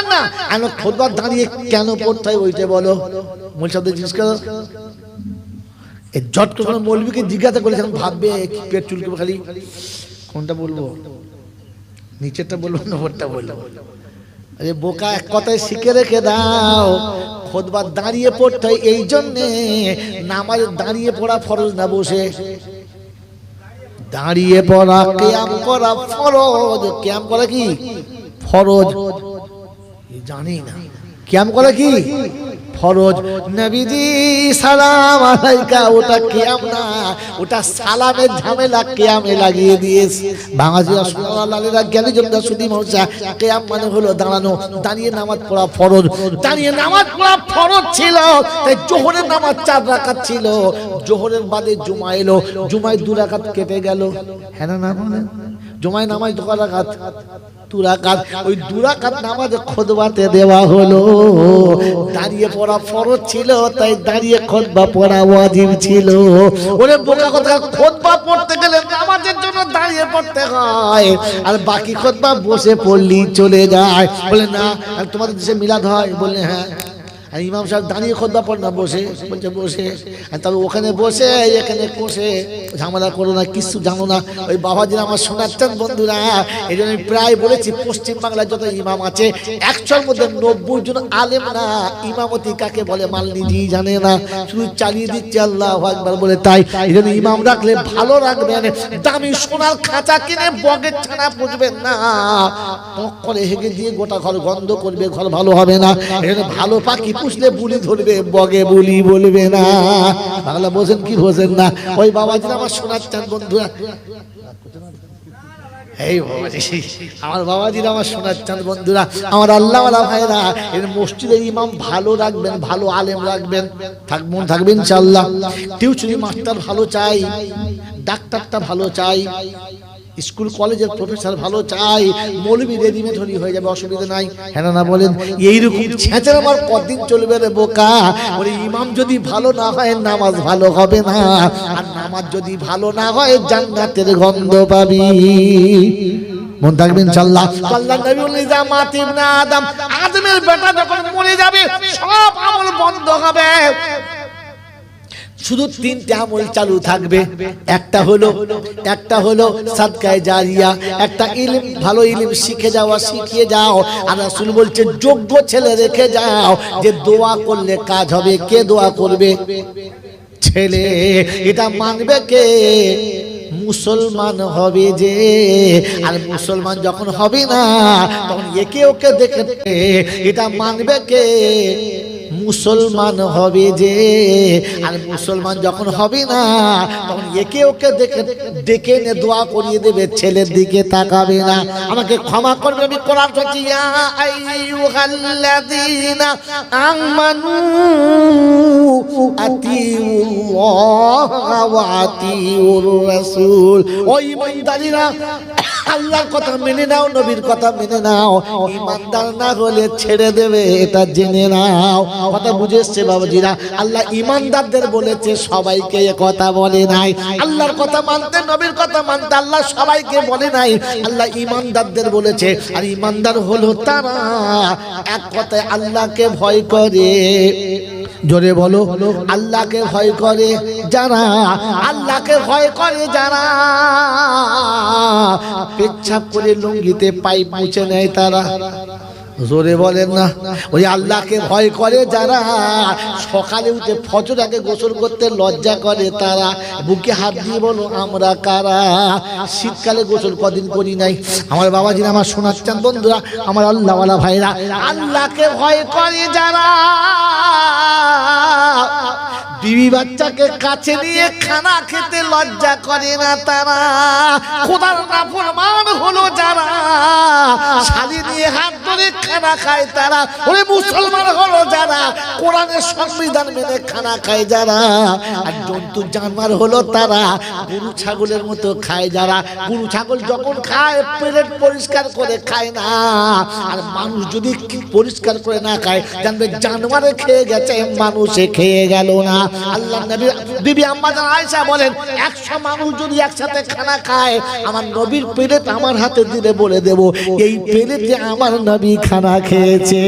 পড়বেন না। দাঁড়িয়ে কেন পড়তে হয় ওইটা বলো। মূল শব্দ জিজ্ঞেস করো। এই জট মৌলবীকে জিজ্ঞাসা করেছেন ভাববে, পেট চুলকে খালি কোনটা বলব? নিচেরটা বলব বলব? আরে বোকা, এক কথায় শিখে রেখে দাও। খোদবার দাঁড়িয়ে পড়তে হয় এই জন্যে, নামাজ দাঁড়িয়ে পড়া ফরজ না বসে। দাঁড়িয়ে পড়া কেয়াম করা ফরজ। কেয়াম করা কি? ফরজ। জানি না। কেয়াম করা কি? ফরজ। নবীজি সালাম আলাইকা ওটা কেয়াম না। ওটা সালামের ঝামেলা কেয়ামে লাগিয়ে দিয়েছে। বাঙালি রাসূলুল্লাহ জ্ঞানী জমদা সুদি মহসা কেয়াম মানে হলো দাঁড়ানো দাঁড়িয়ে নামাজ পড়া ফরজ। দাঁড়িয়ে নামাজ পড়া ফরজ ছিল তাই জোহরের নামাজ চার রাকাত ছিল। জোহরের বাদে জুমা এলো জুমায় দু রাকাত কেটে গেল। হ্যাঁ না না বলেন জুমায় নামাজ দু রাকাত দুরাকাত ওই দুরাকাত নামাজ খোদবাতে দেওয়া হলো। দাঁড়িয়ে পড়া ফরজ ছিল, তাই দাঁড়িয়ে খোদবা পড়া ওয়াজিব ছিল। ওরে বোকা কথা, খোদবা পড়তে গেলে নামাজের জন্য দাঁড়িয়ে পড়তে হয়। আর বাকি খোদবা বসে পড়লি চলে যায়। বলে, না তোমাদের দেশে মিলাদ হয়? বললে হ্যাঁ। আর ইমাম সাহেব দাঁড়িয়ে খোদবা পড় না, বসে, বলছে, বসে। তবে ওখানে বসে, এখানে বসে। ঝামেলা করো না, কিছু জানো না। ওই বাবাজিরা আমার শোনাচ্ছেন বন্ধুরা, এই জন্য প্রায় বলেছি, পশ্চিম বাংলায় যত ইমাম আছে, একশোর মধ্যে নব্বই জন আলেম না ইমামতি কাকে বলে মাল নিজেই জানে না। শুধু চালিয়ে দিচ্ছে আল্লাহ একবার বলে তাই। এই জন্য ইমাম রাখলে ভালো রাখবেন। দামি সোনার খাঁচা কিনে বগের ছানা পুষবেন না। টক করে হেগে দিয়ে গোটা ঘর গন্ধ করবে, ঘর ভালো হবে না। এখানে ভালো পাখি পুষলে বুলি ধরবে, বগে বুলি বলবে না। বাংলা বোঝেন কি বোঝেন না? ওই বাবাজিরা আমার শোনাচ্ছেন বন্ধুরা। এই আমার বাবাজিরা আমার শোনাচ্ছেন বন্ধুরা। আমার আল্লাহ ভাইরা এর মসজিদের ইমাম ভালো রাখবেন, ভালো আলেম রাখবেন। থাকবেন থাকবেন টিউশনি মাস্টার ভালো চাই, ডাক্তারটা ভালো চাই। স্কুল কলেজের প্রফেসর ভালো চাই মৌলবি রেডিমেড হলি হয়ে যাবে অসুবিধা নাই। হ্যাঁ না বলেন এইরকম ছেঁচের আমার কদিন চলবে রে বোকা? ওরে ইমাম যদি ভালো না হয় নামাজ ভালো হবে না। আর নামাজ যদি ভালো না হয় জান্নাতের গন্ধ পাবি। মন থাকবেন ইনশাআল্লাহ। আল্লাহ নবী মাতিব আদম আদমের বেটা যখন মরে যাবে সব আমল বন্ধ হবে। শুধু তিনটে আমল চালু থাকবে। একটা হলো একটা হলো সাদকায় জারিয়া, একটা ইলিম, ভালো ইলিম শিখে যাওয়া, শিখিয়ে যাও। আর রাসূল বলছে, যোগ্য ছেলে রেখে যাও, যে দোয়া করলে কাজ হবে। কে দোয়া করবে? ছেলে। এটা মানবে কে? মুসলমান হবে যে। আর মুসলমান যখন হবে না, তখন একে ওকে দেখে এটা মানবে কে? মুসলমান হবে যে, আর মুসলমান যখন হবে না, তখন একে ওকে দেখে ডেকে এনে দোয়া করিয়ে দেবে, ছেলের দিকে তাকাবে না। আমাকে ক্ষমা করবে আমি কোরআন ইয়া আইয়ুহাল্লাযীনা আমানু আতিউল্লাহ ওয়া আতিউর রাসূল। ও ঈমানদারীরা আল্লাহর কথা মেনে নাও, নবীর কথা মেনে নাও। ইমানদার না হলে ছেড়ে দেবে, এটা জেনে নাও। কথা বুঝে এসছে বাবাজিরা। আল্লাহ ইমানদারদের বলেছে, সবাইকে এ কথা বলে নাই। আল্লাহর কথা মানতে, নবীর কথা মানতে আল্লাহ সবাইকে বলে নাই। আল্লাহ ইমানদারদের বলেছে, আর ইমানদার হলো তারা। এক কথায় আল্লাহকে ভয় করে। জোরে বলো, আল্লাহকে ভয় করে যারা, আল্লাহকে ভয় করে যারা। পেচ্ছাপ করে লুঙ্গিতে পাইপ মুছে নেয় তারা। জোরে বলেন না। ওই আল্লাহকে ভয় করে যারা। সকালে উঠে ফজর আগে গোসল করতে লজ্জা করে তারা। বুকে হাত দিয়ে বলো, আমরা কারা? শীতকালে গোসল কদিন করি নাই। আমার বাবাজি আমার শোনাচ্ছেন বন্ধুরা, আমার আল্লাহওয়ালা ভাইরা, আল্লাহকে ভয় করে যারা। বিবি বাচ্চাকে কাছে নিয়ে খানা খেতে লজ্জা করে না তারা। খোদার নাফরমান হলো যারা। শালি নিয়ে হাত ধরে খানা খায় তারা। ওরে মুসলমান হলো যারা। কোরআনের সংবিধান মেনে খানা খায় যারা, আর জন্তু জানোয়ার হলো তারা, গরু, ছাগলের মতো খায় যারা। গরু, ছাগল যখন খায় পেলেট পরিষ্কার করে খায় না। আর মানুষ যদি পরিষ্কার করে না খায়, জানবে জানোয়ারে খেয়ে গেছে, মানুষে খেয়ে গেল না। আল্লাহ নবী, বিবি আম্মা আয়েশা বলেন, একশো মানুষ যদি একসাথে খানা খায়, আমার নবীর প্লেট আমার হাতে দিলে বলে দেব, এই প্লেটে আমার নবী খানা খেয়েছে।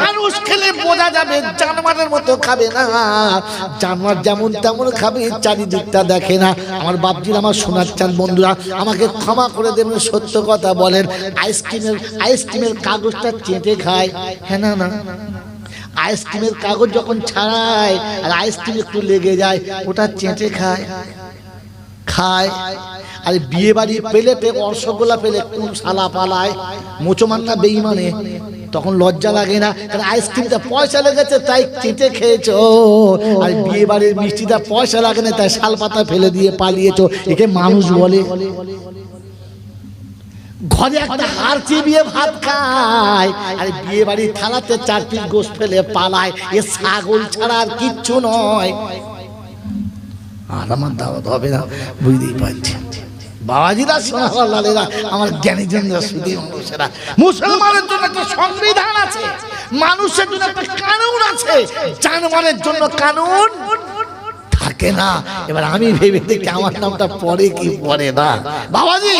মানুষ খেলে বোঝা যাবে, জানোয়ারের মতো খাবে না। জানোয়ার যেমন তেমন খাবে, চারিদিকটা দেখে না। আমার বাপজির আমার শোনার চান বন্ধুরা, আমাকে ক্ষমা করে দেবেন, সত্য কথা বলেন। আইসক্রিমের আইসক্রিমের কাগজটা চেটে খায়। হ্যাঁ না না আইসক্রিমের কাগজ যখন ছাড়ায়, আর আইসক্রিম একটু লেগে যায়, ওটা চেটে খায়। খায়। আর বিয়ে বাড়ি পেলেতে রসগোল্লা পেলে কোন শালা পালায়? মোচমান না বেইমানে তখন লজ্জা লাগে না, কারণ আইসক্রিমটা পয়সা লেগেছে, তাই কেটে খেয়েছো। আর বিয়ে বাড়ির মিষ্টিটা পয়সা লাগে না, তাই শাল পাতা ফেলে দিয়ে পালিয়েছো। একে মানুষ বলে। ঘরে একটা হার চিবিয়ে ভাত খায়, আর বিয়ে বাড়ির থালাতে চার পিস গোস ফেলে পালায়। এ ছাগল ছাড়া আর কিচ্ছু নয়। আর আমার দাওয়াত হবে না, বুঝতেই পারছি বাবাজিরা আমার মুসলমানের জন্য একটা সংবিধান আছে, মানুষের জন্য একটা কানুন আছে জন্য কানুন থাকে না। এবার আমি ভেবে দেখি আমার নামটা পরে কি পরে না। বাবাজি,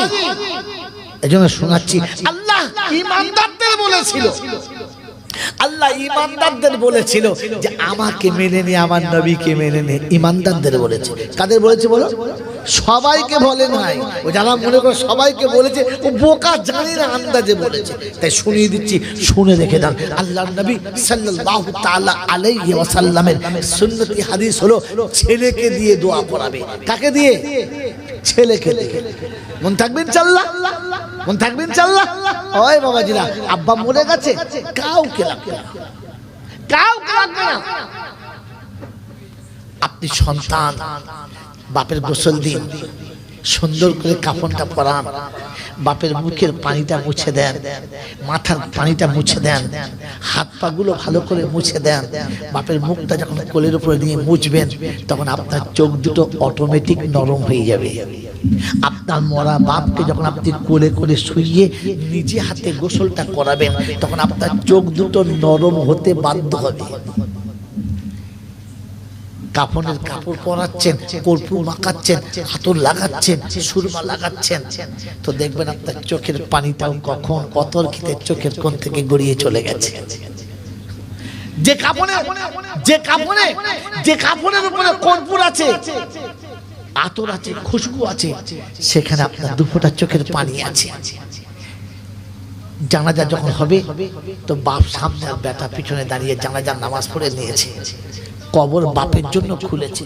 এই জন্য শোনাচ্ছি, আল্লাহ বলেছিল আল্লাহ ইমানদারদের বলেছিল যে আমাকে মেনে নে আমার নবীকে মেনে নে। ইমানদারদের বলেছে। কাদের বলেছে বলো? সবাইকে বলে নাই। ও যারা মনে করে সবাইকে বলেছে ও বোকা জানি না আন্দাজে বলেছে। তাই শুনিয়ে দিচ্ছি শুনে রেখে দেন আল্লাহ নবী সাল্লাল্লাহু তাআলা আলাইহি ওয়াসাল্লামের সুন্নতি হাদিস হলো ছেলেকে দিয়ে দোয়া করাবে কাকে দিয়ে? ছেলেকে দিয়ে। মন থাকবেন চাল্লা মন থাকবেন চাল্লা ওই বাবাজিরা, আব্বা মরে গেছে। কাউকে লাগবে না। কাউকে লাগবে না। আপনি সন্তান, বাপের গোসল দিন, সুন্দর করে কাপড়টা পরান, বাপের মুখের পানিটা মুছে দেন, মাথার পানিটা মুছে দেন, হাত পাগুলো ভালো করে মুছে দেন, বাপের মুখটা যখন কোলের উপরে নিয়ে মুছবেন, তখন আপনার চোখ দুটো অটোমেটিক নরম হয়ে যাবে। আপনার মরা বাপকে যখন আপনি কোলে করে শুইয়ে নিজে হাতে গোসলটা করাবেন, তখন আপনার চোখ দুটো নরম হতে বাধ্য হবে। কাপড়ের কাপড় পরাচ্ছেন, কর্পূর মাখাচ্ছেন হাতর লাগাচ্ছেন, সুরমা লাগাচ্ছেন। তো দেখবেন আপনার চোখের পানিটাও কখন কতর খিতে চোখের কোণ থেকে গড়িয়ে চলে গেছে। যে কাপড়ে যে কাপড়ে যে কাপড়ের উপরে কর্পূর আছে আতর আছে, খুশবু আছে, সেখানে আপনার দুফোটা চোখের পানি আছে। জানাজা যখন হবে, তো বাপ সামনে আর বেটা পিছনে দাঁড়িয়ে জানাজার নামাজ পড়ে নিয়েছে। কবর বাপের জন্য খুলেছে।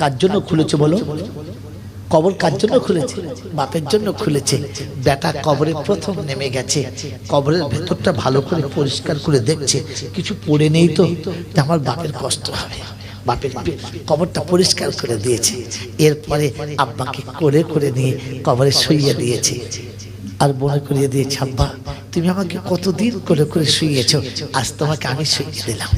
কার জন্য খুলেছে বলো? কবর কার জন্য খুলেছে? বাপের জন্য খুলেছে। বেটা কবরে প্রথম নেমে গেছে। কবরের ভেতরটা ভালো করে পরিষ্কার করে দেখছে। কিছু পড়ে নেই তো আমার বাপের কষ্ট হবে। বাপের কবরটা পরিষ্কার করে দিয়েছে। এরপরে আব্বাকে করে করে নিয়ে কবরে শুইয়ে দিয়েছে। আর মনে করিয়ে দিয়েছে, আব্বা, তুমি আমাকে কতদিন করে করে শুইয়েছ? আজ তোমাকে আমি শুইয়ে দিলাম।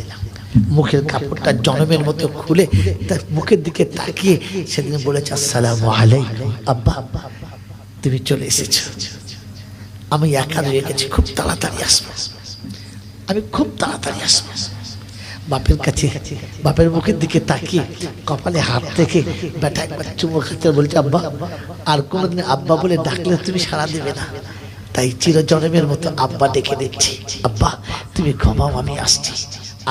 মুখের কাপড়টা জনমের মতো খুলে তার মুখের দিকে তাকিয়ে সেদিন বলেছে, আসসালাম আলাইকুম, আব্বা, তুমি চলে এসেছ। আমি একা রয়ে গেছি, খুব তাড়াতাড়ি আসব। আমি খুব তাড়াতাড়ি আসব। বাপের কাছে, বাপের মুখের দিকে তাকিয়ে কপালে হাত থেকে বেটা একবার চুমো খাচ্ছে, বলছে, আব্বা, আর কোনোদিন আব্বা বলে ডাকলে তুমি সাড়া দেবে না। তাই চিরজনমের মতো আব্বা ডেকে দিচ্ছি আব্বা, তুমি ঘুমাও, আমি আসছি।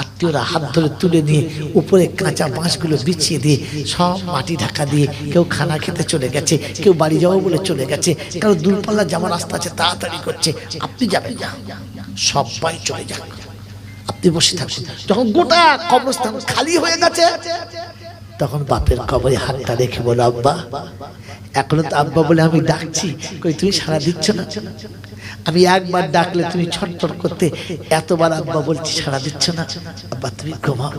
আত্মীয়রা হাত ধরে তুলে নিয়ে উপরে কাঁচা বাঁশগুলো বিছিয়ে দিয়ে সব মাটি ঢাকা দিয়ে কেউ খানা খেতে চলে গেছে, কেউ বাড়ি যাব বলে চলে গেছে, কারও দূরপাল্লা যাওয়ার রাস্তা আছে, তাড়াতাড়ি করছে, আপনি যাবেন না। সবাই চলে যান আপনি বসে থাকুন। যখন গোটা কবরস্থান খালি হয়ে গেছে, তখন বাপের কবরে হাতটা রেখে বলো, আব্বা, এখনও তো আব্বা বলে আমি ডাকছি। কই, তুমি সারা দিচ্ছ না? আমি একবার ডাকলে তুমি ছটফট করতে এতবার আব্বা বলছি সারা দিচ্ছ না? আব্বা, তুমি ঘুমাও,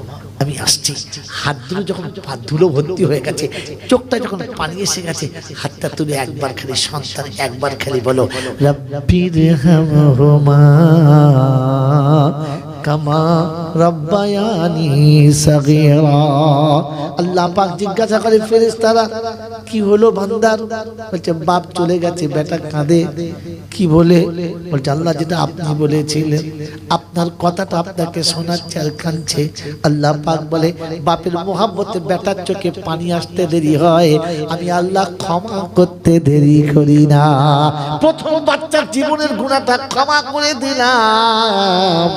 আমি আসছি। হাত ধুলো যখন ধুলো ভর্তি হয়ে গেছে, চোখটা যখন পানি এসে গেছে, হাতটা তুলে একবার খালি সন্তান একবার খালি বলো, রব্বির হামহুমা কামা রব্বায়ানি সগীরা। জিজ্ঞাসা করে ফেরেশতারা, কি হলো বান্দার? বলছে, বাপ চলে গেছে, বেটা কাঁদে। কি বলে? বলছে, আল্লাহ যেটা আপনি বলেছিলেন, আপনার কথাটা আপনাকে শোনাচ্ছে আর কাঁদছে। আল্লাহ পাক বলে, বাপের মোহাব্বতে বেটার চোখে পানি আসতে দেরি হয়। আমি আল্লাহ ক্ষমা করতে দেরি করি না। প্রথম বাচ্চার জীবনের গুণাটা ক্ষমা করে দিলাম।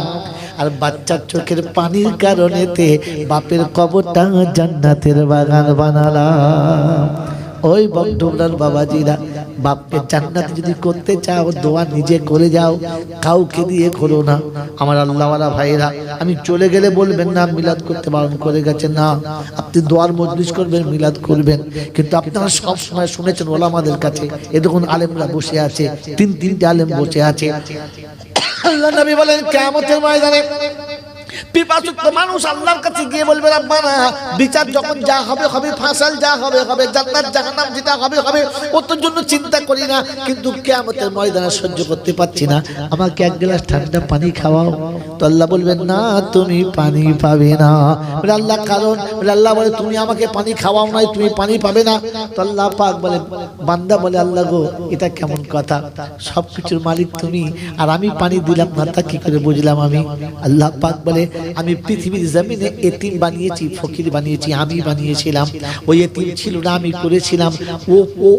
আর বাচ্চার চোখের পানির কারণেতে বাপের কবরটা জান্নাতের বাগান বানালাম। ওই বকডুমরার বাবাজিরা, বাপকে জান্নাত যদি করতে চাও, দোয়া নিজে করে যাও, কাউকে দিয়ে করো না। আমার আল্লাহওয়ালা ভাইরা আমি চলে গেলে বলবেন না, মিলাদ করতে বারণ করে গেছে। না, আপনি দোয়ার মজলিস করবেন, মিলাদ করবেন। কিন্তু আপনারা সব সময় শুনেছেন ওলামাদের কাছে, এ দেখুন আলেমরা বসে আছে, তিন তিনটে আলেম বসে আছে। আল্লাহ নবী বলেন কেমতের ময়দানে মানুষ কাছে গিয়ে বলবে বিচার যখন যা হবে হবে, ফাঁসাল যা হবে হবে, জান্নাত যেটা হবে হবে জন্য চিন্তা করি না, কিন্তু কিয়ামতের ময়দানে সহ্য করতে পারছি না। আমাকে এক গ্লাস ঠান্ডা পানি খাওয়াও। আল্লাহ বলবেন, না, তুমি পানি পাবে না। আল্লাহ, কারণ? আল্লাহ বলে, তুমি আমাকে পানি খাওয়াও নাই, তুমি পানি পাবে না। তো আল্লাহ পাক বলে, বান্দা বলে, আল্লাহ গো, এটা কেমন কথা? সব কিছুর মালিক তুমি। আর আমি পানি দিলাম না, তা কি করে বুঝলাম আমি? আল্লাহ পাক বলে, আমি পৃথিবীর জমিনে এতিম বানিয়েছি, ফকির বানিয়েছি, আমি বানিয়েছিলাম। ওই এতিম ছিল না, আমি করেছিলাম। ও ও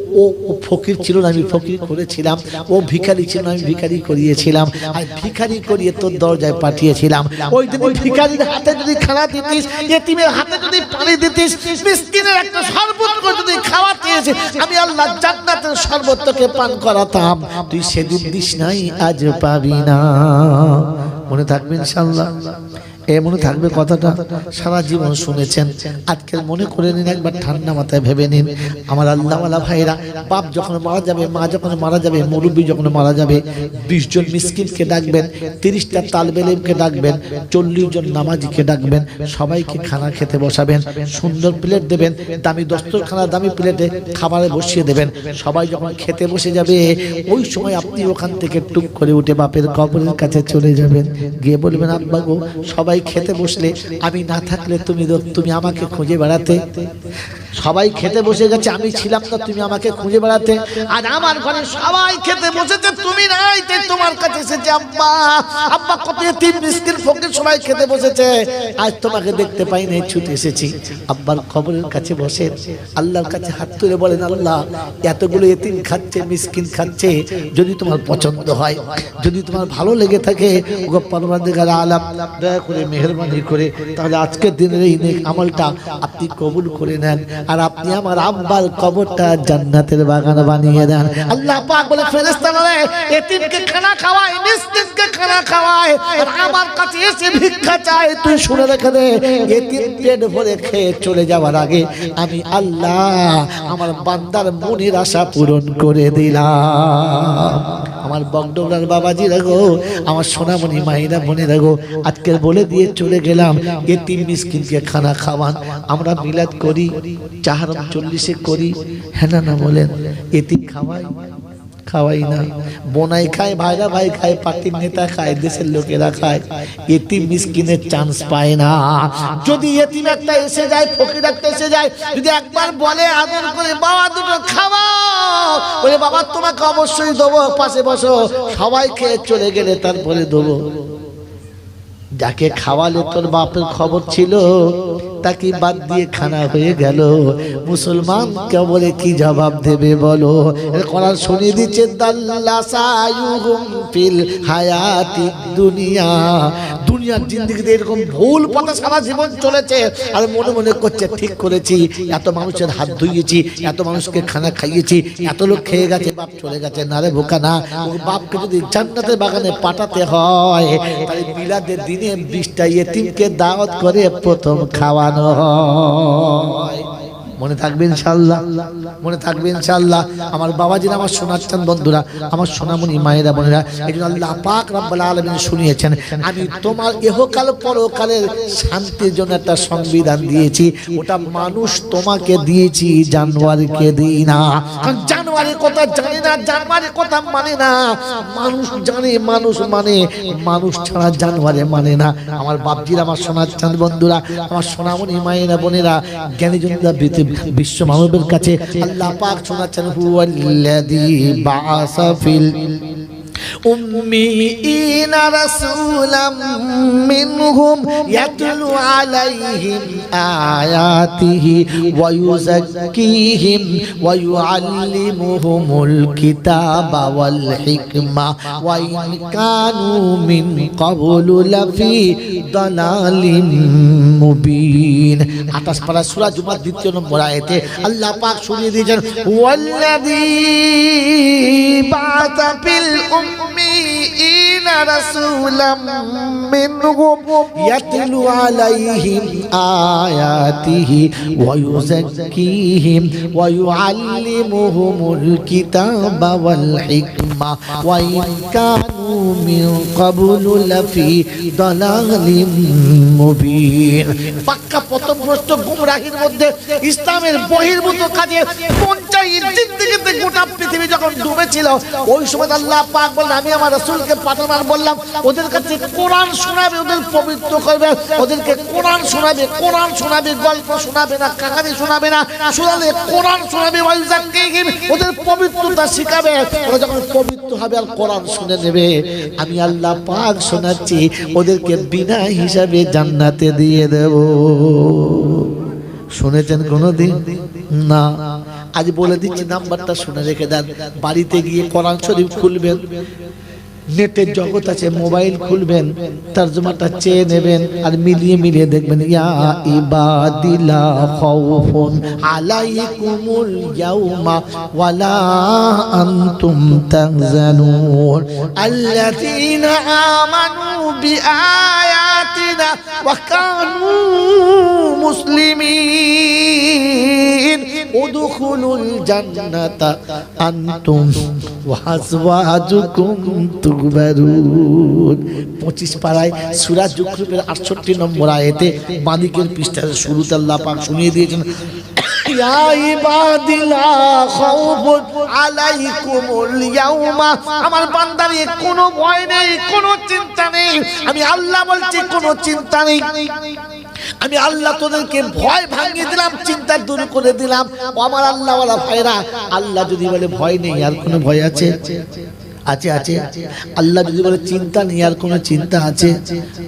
ও ফকির ছিল না, আমি ফকির করেছিলাম। ও ভিখারি ছিল না, আমি ভিখারি করিয়েছিলাম। আর ভিখারি করিয়ে তোর দরজায় পাঠিয়েছিলাম। ওই দিন ভিকারির হাতে যদি খানা দিতিস এতিমের হাতে যদি পানি দিতিস মিসকিনের একটা শরবত যদি খাওয়া এসে আমি আল্লাহ জান্নাতের শরবতকে তোকে পান করাতাম। তুই সেদিন দিস নাই আজ পাবি না। মনে থাকবে ইনশাল্লাহ এ মনে থাকবে কথাটা সারা জীবন শুনেছেন। আজকের মনে করে নিন, একবার ঠান্ডা মাথায় ভেবে নিন। আমার আল্লাহওয়ালা ভাইরা, বাপ যখন মারা যাবে, মা যখন মারা যাবে, মুরব্বী যখন মারা যাবে, বিশ জন মিসকিনকে ডাকবেন, তিরিশটা তালবেলেমকে ডাকবেন, চল্লিশ জন নামাজিকে ডাকবেন, সবাইকে খানা খেতে বসাবেন, সুন্দর প্লেট দেবেন, দামি দস্তরখানা, দামি প্লেটে খাবারে বসিয়ে দেবেন। সবাই যখন খেতে বসে যাবে, ওই সময় আপনি ওখান থেকে টুক করে উঠে বাপের কবরের কাছে চলে যাবেন। গিয়ে বলবেন, আব্বা গো, সবাই খেতে বসলে, আমি না থাকলে তুমি তুমি আমাকে খুঁজে বেড়াতে। সবাই খেতে বসে গেছে, আমি ছিলাম না, তুমি আমাকে খুঁজে বেড়াতে। আর আমার ঘরে সবাই খেতে বসেছে, তুমি নাই, তাই তোমার কাছে এসেছে, আব্বা। আব্বা, কত তিন মিসকিন, ফকির, সবাই খেতে বসেছে। আজ তোমাকে দেখতে পাই নাই, ছুটে এসেছি। আব্বার খবরের কাছে বসে, আল্লাহর কাছে হাত তুলে বলেন, আল্লাহ, এতগুলো এতিম খাচ্ছে, মিসকিন খাচ্ছে, যদি তোমার পছন্দ হয়, যদি তোমার ভালো লেগে থাকে পরমাধিকার আলাম। দয়া করে মেহরবানি করে, তাহলে আজকের দিনের এই নেক আমলটা আপনি কবুল করে নেন। আর আপনি আমার আব্বার কবরটা জান্নাতের বাগান বানিয়ে দেন। আল্লাহ পাক বলে ফেরেশতারা এতিমকে খানা খাওয়ায়, মিসকিনকে খানা খাওয়ায়, আর আমার কাছে এসে ভিক্ষা চায়। তুই শুনে রেখে দে, এতিম পেট ভরে খেয়ে চলে যাওয়ার আগে আমি আল্লাহ আমার বান্দার মনের আশা পূরণ করে দিলাম। আমার বগডোগরার বাবাজি রাগো আমার সোনামণি মাহিনা বোনে রাখো আজকে বলে দিয়ে চলে গেলাম। এ তিন মিসকিনকে খানা খাওয়ান, আমরা মিলাদ করি চাহারাম চল্লিশে করি। হ্যাঁ না বলেন এটি খাওয়াই। খাওয়াই না। বোনাই খায়, ভাইরা ভাই খায়, পার্টির নেতা খায়, দেশের লোকেরা খায়। এটি মিসকিনের চান্স পায় না। যদি এতিম একটা এসে যায়, ফকির একটা এসে যায়, যদি একবার বলে আদর করে, বাবা, দুটো খাওয়াও বলে, বাবা, তোমাকে অবশ্যই দেবো, পাশে বসো। সবাই খেয়ে চলে গেলে তারপরে দেবো। যাকে খাওয়ালে তোর বাপের খবর ছিল তাকে বাদ দিয়ে খানা হয়ে গেল। মুসলমান বলে কি জবাব দেবে বলো? কোরআন শুনিয়ে দিচ্ছে দুনিয়া। দুনিয়ার এরকম ভুল জীবন চলেছে। আর মনে মনে করছে, ঠিক করেছি, এত মানুষের হাত এত মানুষকে খানা খাইয়েছি, এত লোক খেয়ে গেছে, বাপ চলে গেছে। না রে যদি বাগানে পাঠাতে হয়, তাহলে মিলাদের দিনে বিশটা ইয়েতিমকে দাওয়াত করে প্রথম খাওয়ানো। হয় মনে থাকবে ইনশাল্লাহ মনে থাকবে ইনশাল্লাহ আমার বাবাজির আমার শোনাচ্ছেন বন্ধুরা, আমার সোনামণি মায়েরা, বোনেরা এই আল্লাহ পাক রব্বুল আলামিন শুনিয়েছেন। আমি তোমার ইহকাল পরকালের শান্তির জন্য একটা সংবিধান দিয়েছি। ওটা মানুষ তোমাকে দিয়েছি, জানুয়ারিকে দিই না। কারণ জানুয়ারির কথা জানে না জানুয়ারির কথা মানে না। মানুষ জানে, মানুষ মানে। মানুষ ছাড়া জানুয়ারি মানে না। আমার বাপজির, আমার সোনাচ্ছেন বন্ধুরা, আমার সোনামণি মায়েরা, বোনেরা, জ্ঞানী জনরা বিশ্ব মানবের কাছে আল্লাহ পাক শোনাচ্ছেন হুয়াল্লাযী বাআসা ফিল أميين رسولا منهم يتلو عليهم آياته ويزكيهم ويعلمهم الكتاب والحكمة وإن كانوا من قبل لفي ضلال মুবিন আঠাশ পারা সুরা জুমার দ্বিতীয় নম্বর আয়াতে আল্লাহ পাক শুনিয়ে দিয়েছেন ওয়াল্লাযী বাআসা ফিল উম্মিয়িনা আয়াতিহি ওয়া ইউযাক্কিহিম ওয়া ইউআল্লিমুহুমুল কিতাবা ওয়াল হিকমা ওয়া ইন কানু মিন ক্বাবলু লাফি দালালিম মুবিন পাক্কা পথভ্রষ্ট গুমরাহির মধ্যে ইসলামের বহির্ভূত কাজে পঞ্চায়েত জিন্দিগিতে গোটা পৃথিবী যখন ডুবেছিল, ওই সময় আল্লাহ পাক বললেন, আমি আমার রাসূলকে পাঠানোর বললাম, ওদের কাছে কোরআন শোনাবে, ওদের পবিত্র করবে, ওদেরকে কোরআন শোনাবে কোরআন শোনাবে, গল্প শোনাবে না কাহানি শোনাবে না, শোনালে কোরআন শোনাবে ওদের পবিত্রতা শিখাবে। ওরা যখন পবিত্র হবে, আর কোরআন শুনে নেবে। আমি আল্লাহ পাক শোনাচ্ছি, ওদেরকে বিনা হিসাবে জান্নাতে দিয়ে দেব। শুনেছেন কোনোদিন? না। আজ বলে দিচ্ছি, নাম্বারটা শুনে রেখে দেন। বাড়িতে গিয়ে কোরআন শরীফ খুলবেন। নেটের জগৎ আছে, মোবাইল খুলবেন, তর্জমাটা চেয়ে নেবেন আর মিলিয়ে মিলিয়ে দেখবেন, ইয়া ইবাদিলা খাউফুন আলাইকুমুল ইয়াউমা ওয়ালা আনতুম তাহজানুন আল্লাযীনা আমানু বিআয়াতিনা ওয়া কানু মুসলিমিন উদখুলুল জান্নাতা আনতুম ওয়া আজওয়াজুকুম তুগবারুন। 25 পারায় সূরা জুকরুফের 68 নম্বর আয়াতে শুরুতে শুনিয়ে দিয়েছেন আমার বান্দারে, কোনো ভয় নেই, কোনো চিন্তা নেই। আমি আল্লাহ বলছি, কোনো চিন্তা নেই। আমি আল্লাহ তোদেরকে ভয় ভাঙিয়ে দিলাম, চিন্তা দূর করে দিলাম। আমার আল্লাহ ওয়ালা ভাইরা আল্লাহ যদি বলে ভয় নেই, আর কোনো ভয় আছে? আছে আছে। আল্লাহ যদি বলে চিন্তা নেই, আর কোনো চিন্তা আছে?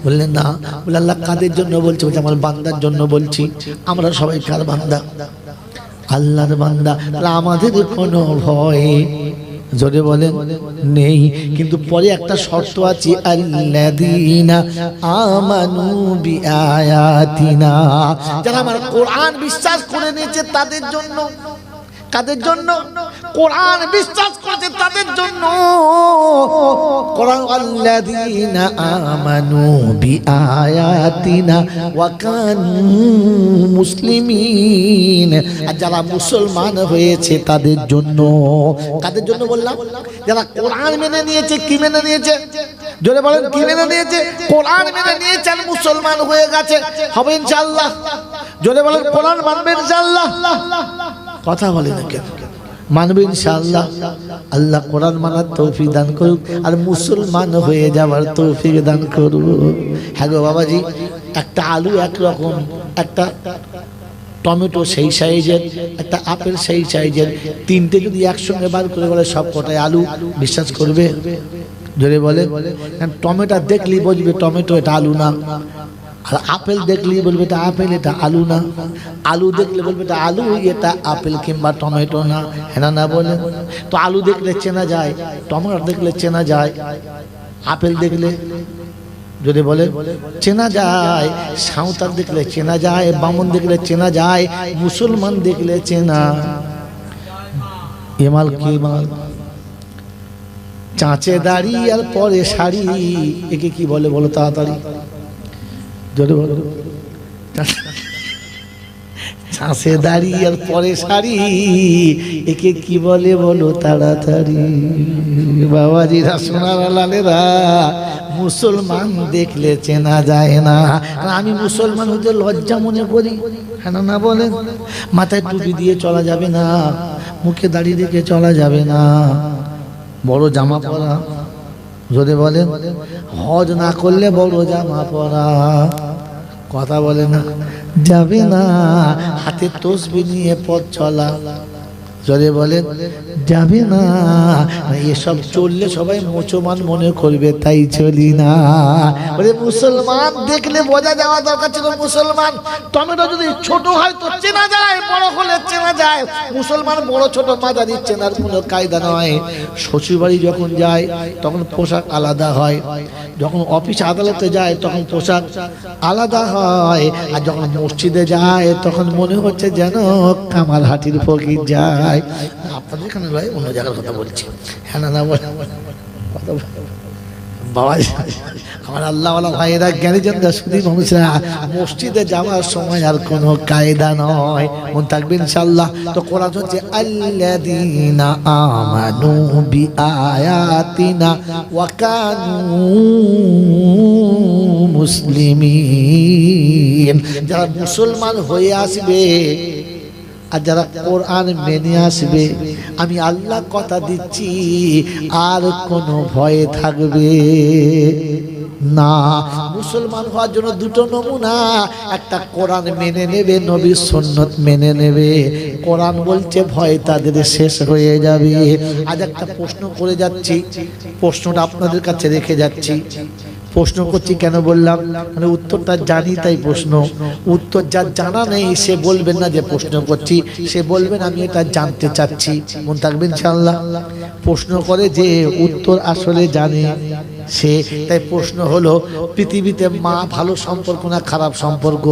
বললেন না। বলে আল্লাহ কাদের জন্য বলছি? বলছে, আমার বান্দার জন্য বলছি। আমরা সবাই কার বান্দা? আল্লাহর বান্দা। আমাদের কোনো ভয় জোরে বলেন, নেই। কিন্তু পরে একটা শর্ত আছে, আল্লাযীনা আমানু বিআয়াতিনা। যারা আমার কোরআন বিশ্বাস করে নিয়েছে, তাদের জন্য কাদের জন্য কোরআন বিশ্বাস করেছে তাদের জন্য। কোরআন আল্লাযীনা আমানু বিআয়াতিনা ওয়া কানু মুসলিমিন। আর যারা মুসলমান হয়েছে তাদের জন্য। কাদের জন্য বললাম? যারা কোরআন মেনে নিয়েছে, কি মেনে নিয়েছে? জোরে বলেন, কি মেনে নিয়েছে? কোরআন মেনে নিয়েছে আর মুসলমান হয়ে গেছে। হবে ইনশাআল্লাহ। জোরে বলেন, কোরআন মানবে ইনশাআল্লাহ। কথা বলে না কেন? মানবে ইনশাআল্লাহ। আল্লাহ কোরআন মানার তৌফিক দান করুক আর মুসলমান হয়ে যাওয়ার তৌফিক দান করুক। হ্যাঁ গো বাবাজি, একটা আলু একরকম, একটা টমেটো সেই সাইজের, একটা আপেল সেই সাইজের, তিনটে যদি একসঙ্গে বার করে বলে সব কটায় আলু, বিশ্বাস করবে? জোরে বলে। টমেটো দেখলি বুঝবে টমেটো এটা আলু না। আর আপেল দেখলি বলবে এটা আপেল, এটা আলু না। আলু দেখলে বলবে এটা আলু, এটা আপেল কিংবা টমেটো না। হ্যাঁ না বলে। তো আলু দেখলে চেনা যায়, টমেটো দেখলে চেনা যায়, আপেল দেখলে যদি বলে চেনা যায়, সাঁওতাল দেখলে চেনা যায়, বামন দেখলে চেনা যায়, মুসলমান দেখলে চেনা। এমাল কি মাল? চাঁচে দাড়ি আর পরে শাড়ি, একে কি বলে বলো তাড়াতাড়ি? চাষে দাড়ি আর পরে শাড়ি, একে কি বলে বলো তাড়াতাড়ি? বাবাজিরা, সোনার, লালেরা, মুসলমান দেখলে চেনা যায় না। আর আমি মুসলমান হতে লজ্জা মনে করি। কেন না বলেন। মাথায় টুপি দিয়ে চলা যাবে না, মুখে দাড়ি রেখে চলা যাবে না। বড় জামা পরা যদি বলেন। হজ না করলে বড় জামা পরা। কথা বলে না যাবে না। হাতে তসবি নিয়ে পথ চলা। জলে বলেন যাবে না। এসব চললে সবাই মুসলমান মনে করবে, তাই চলি না। বলে, মুসলমান দেখলে বোঝা যাওয়া দরকার ছিল, মুসলমান টমেটো যদি ছোট হয় তো চেনা যায়, বড় হলে চেনা যায়। মুসলমান বড়, ছোট মাঝারি চেনার কোনো কায়দা নয়। শ্বশুর বাড়ি যখন যায়, তখন পোশাক আলাদা হয়। যখন অফিস আদালতে যায়, তখন পোশাক আলাদা হয়। আর যখন মসজিদে যায়, তখন মনে হচ্ছে যেন কামাল হাটির ফকির যায়। আপনাদের এখানে নয় অন্য জায়গার কথা বলছি। হ্যাঁ না না বাবা মসজিদে যাওয়ার সময় আর কোনো কায়দা নয়। থাকবে তো কোরআন হচ্ছে মুসলিমিন। যারা মুসলমান হয়ে আসবে আর যারা কোরআন মেনে আসবে, আমি আল্লাহ কথা দিচ্ছি, আর কোনো ভয়ে থাকবে না। মুসলমান হওয়ার জন্য দুটো নমুনা, একটা কোরআন মেনে নেবে নবীর সন্ন্যত মেনে নেবে। কোরআন বলছে ভয় তাদের শেষ হয়ে যাবে। আজ একটা প্রশ্ন করে যাচ্ছি, প্রশ্নটা আপনাদের কাছে রেখে যাচ্ছি। প্রশ্ন করছি কেন বললাম? মানে উত্তরটা জানি তাই প্রশ্ন। উত্তর যার জানা নেই, সে বলবেন না যে প্রশ্ন করছি। সে বলবেন আমি এটা জানতে চাচ্ছি। মন থাকবেন ইনশাআল্লাহ। প্রশ্ন করে যে উত্তর আসলে জানে সে। তাই প্রশ্ন হলো, পৃথিবীতে মা ভালো সম্পর্ক না খারাপ সম্পর্ক?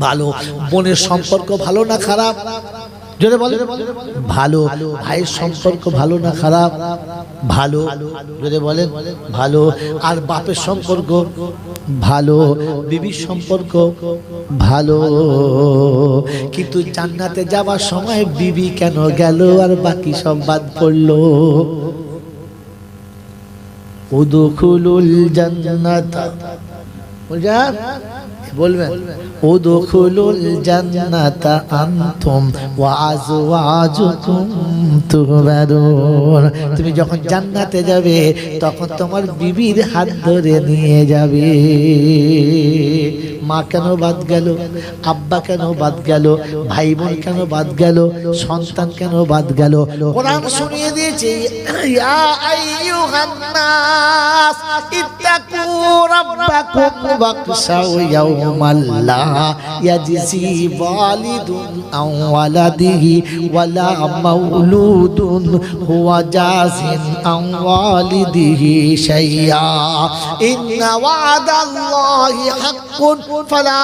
ভালো। বোনের সম্পর্ক ভালো না খারাপ? জোরে বলে ভালো, ভাইয়ের সম্পর্ক ভালো না খারাপ? ভালো, জোরে বলেন। ভালো। আর বাপের সম্পর্ক ভালো, বিবির সম্পর্ক ভালো। কিন্তু জান্নাতে যাওয়ার সময় বিবি কেন গেল আর বাকি সব বাদ পড়ল? উদখুলুল জান্নাতা। বুঝা বলবেন? উদখুলুল জান্নাতা আনতুম ওয়া আজওয়াজুকুম তুবারুন তুমি যখন জান্নাতে যাবে, তখন তোমার বিবির হাত ধরে নিয়ে যাবে। মা কেন বাদ গেল? আব্বা কেন বাদ গেল? ভাই বোন কেন বাদ গেল? সন্তান কেন বাদ গেল? কোরআন শুনিয়ে দিয়েছে, ইয়া আইয়ুহান নাস, ইত্তাকু রাব্বাকুম ওয়াকশাউ ইয়াওমাল লা ইয়াজজি ওয়ালিদুন আও ওয়ালাদিহি ওয়ালা মাউলুদুন, হুয়া জাজিন আও ওয়ালিদিহি শাইয়া। ইন্না ওয়াদাল্লাহি হাক্কুন। ফালা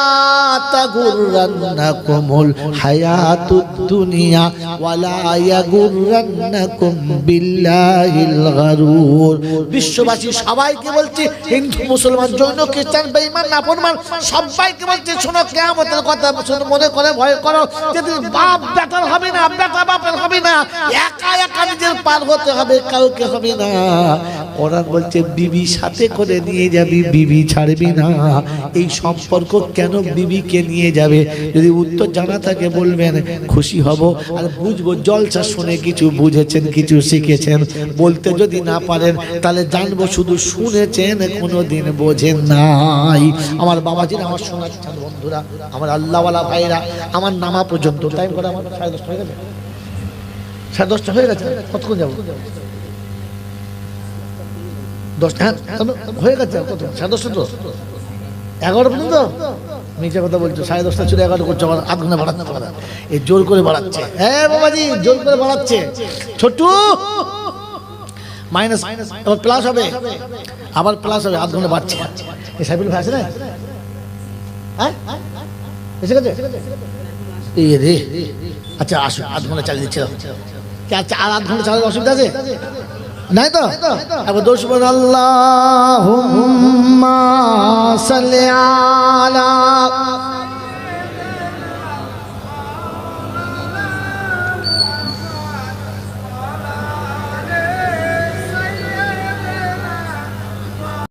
তাগুররান্নাকুমুল হায়াতুদ দুনিয়া বিশ্ববাসী, সবাইকে বলছে, হিন্দু, মুসলমান, জৈন, খ্রিস্টান, বেঈমান নাফরমান সবাইকে বলছে, শোনো, কিয়ামতের কথা মনে করে, ভয় করো। যেদিন বাপ বেটার হবে না, বেটা বাপের হবে না, একা একা নিজের পার হতে হবে, কাউকে হবে না। কোরআন বলছে, বিবি সাথে করে নিয়ে যাবি, বিবি ছাড়বি না। এই সম্পর্ক কেন বিবিকে নিয়ে যাবে? যদি উত্তর জানা থাকে, বলবেন, খুশি হব আর বুঝব, জলসা শুনে কিছু বুঝেছেন, কিছু শিখেছেন। বলতে যদি না পারেন, তাহলে জানব শুধু শুনেছেন কোনো দিন বোঝেন নাই। আমার বাবাজির, আমার শোনাচ্ছেন বন্ধুরা, আমার আল্লাহওয়ালা ভাইরা আমার নামা পর্যন্ত টাইম করে আমার সাড়ে দশটা হয়ে গেছে। সাড়ে দশটা হয়ে গেছে? কতক্ষণ যাব? দশটা হ্যাঁ হয়ে গেছে কত? সাড়ে দশটা তো। এগারো পর্যন্ত? নিচে কথা বলছো, সাড়ে দশটা ছিল এগারো করছ, আবার আধ ঘণ্টা বাড়াচ্ছে। পারে এই জোর করে বাড়াচ্ছে। হ্যাঁ বাবাজি, জোর করে বাড়াচ্ছে। ছোট্টু! মাইনাস আবার প্লাস হবে। আবার প্লাস হবে আধ ঘণ্টা বাড়ছে। এই সাইকেল ভাই আছে না? হ্যাঁ? এসে গেছে? এই রে। আচ্ছা আসুন আধ ঘণ্টা চালিয়ে দিচ্ছিল কি আচ্ছা আর আধ ঘণ্টা চালানোর অসুবিধা আছে? নাই তো আবার দোষ বল আল্লাহ সালে আলা